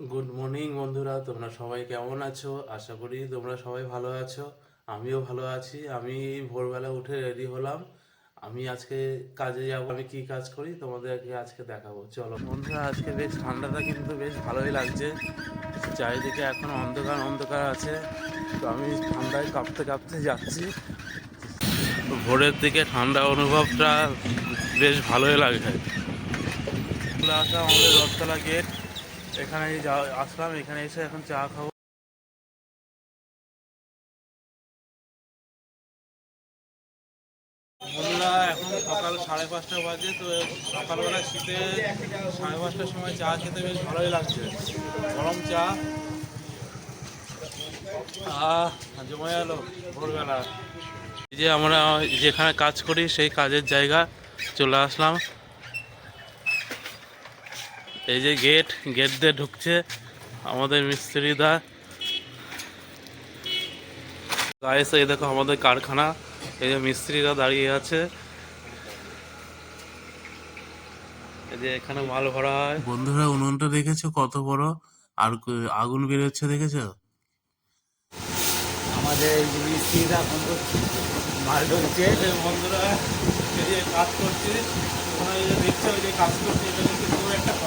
Good morning বন্ধুরা, তোমরা সবাই কেমন আছো? আশা করি তোমরা সবাই ভালো আছো। আমিও ভালো আছি। আমি ভোরবেলা উঠে রেডি হলাম। আমি আজকে কাজে যাব। আমি কি কাজ করি? তোমাদেরকে আজকে দেখাবো। চলো। বন্ধুরা, আজকে বেশ ঠান্ডাটা কিন্তু বেশ ভালোই লাগছে। চারিদিকে এখন অন্ধকার অন্ধকার আছে। তো আমি ঠান্ডায় কাঁপতে কাঁপতে যাচ্ছি। ভোরের দিকে ঠান্ডা অনুভবটা বেশ ভালোই লাগছে। আমাদের রথতলা গেট এখানে যা- আসলাম, এখানে এসে এখন চা খাব। বন্ধুরা এখন সকাল সাড়ে পাঁচটা বাজে, তো সকালবেলা শীতে সাড়ে পাঁচটার সময় চা খেতে বেশ ভালোই লাগছে। গরম চা। আহ, জমে গেল ভোরবেলা। যে আমরা যেখানে কাজ করি, সেই কাজের জায়গা চলে আসলাম। এই যে গেট গেট দিয়ে ঢুকছে আমাদের মিস্ত্রিদা। গায়েস এই দেখো আমাদের কারখানা এই যে মিস্ত্রিরা দাঁড়িয়ে আছে। এই যে এখানে মাল ভরা হয়। বন্ধুরা উনুনটা দেখেছ কত বড়? আর আগুন বেরোচ্ছে দেখেছ? আমাদের এই যে মিস্ত্রিরা মাল ঢুকছে বন্ধুরা এই যে কাজ করছে। দেখছ যে কাজ করছে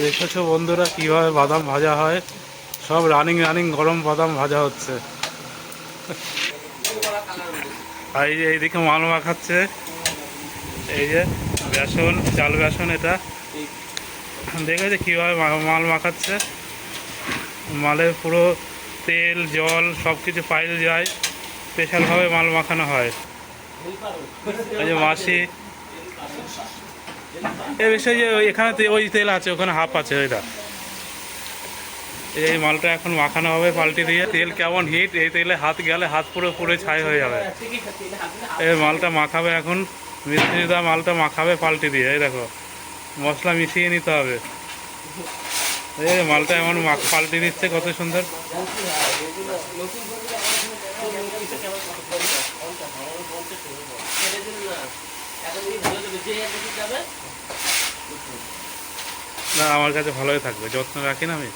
দেখেছ বন্ধুরা কীভাবে বাদাম ভাজা হয়? সব রানিং রানিং গরম বাদাম ভাজা হচ্ছে। এই যে এইদিকে মাল মাখাচ্ছে এই যে বেসন, চাল বেসন এটা। দেখেছে কীভাবে মাল মাখাচ্ছে মালের পুরো তেল, জল সব কিছু পাইল যায়। স্পেশালভাবে মাল মাখানো হয়। এই যে মাসি এ বিষয়ে যে এখানে ওই তেল আছে, ওখানে হাফ আছে, ওইটা। এই মালটা এখন মাখানো হবে পাল্টি দিয়ে। তেল কেমন হিট এই তেলে হাত গেলে হাত পুরো পুরো ছাই হয়ে যাবে। এই মালটা মাখাবে এখন। মিস্ত্রিদা মালটা মাখাবে পাল্টি দিয়ে, এই দেখো। মশলা মিশিয়ে নিতে হবে। এই মালটা এমন পাল্টি দিচ্ছে কত সুন্দর। না আমার কাছে ভালোই থাকবে যত্ন রাখি না আমি।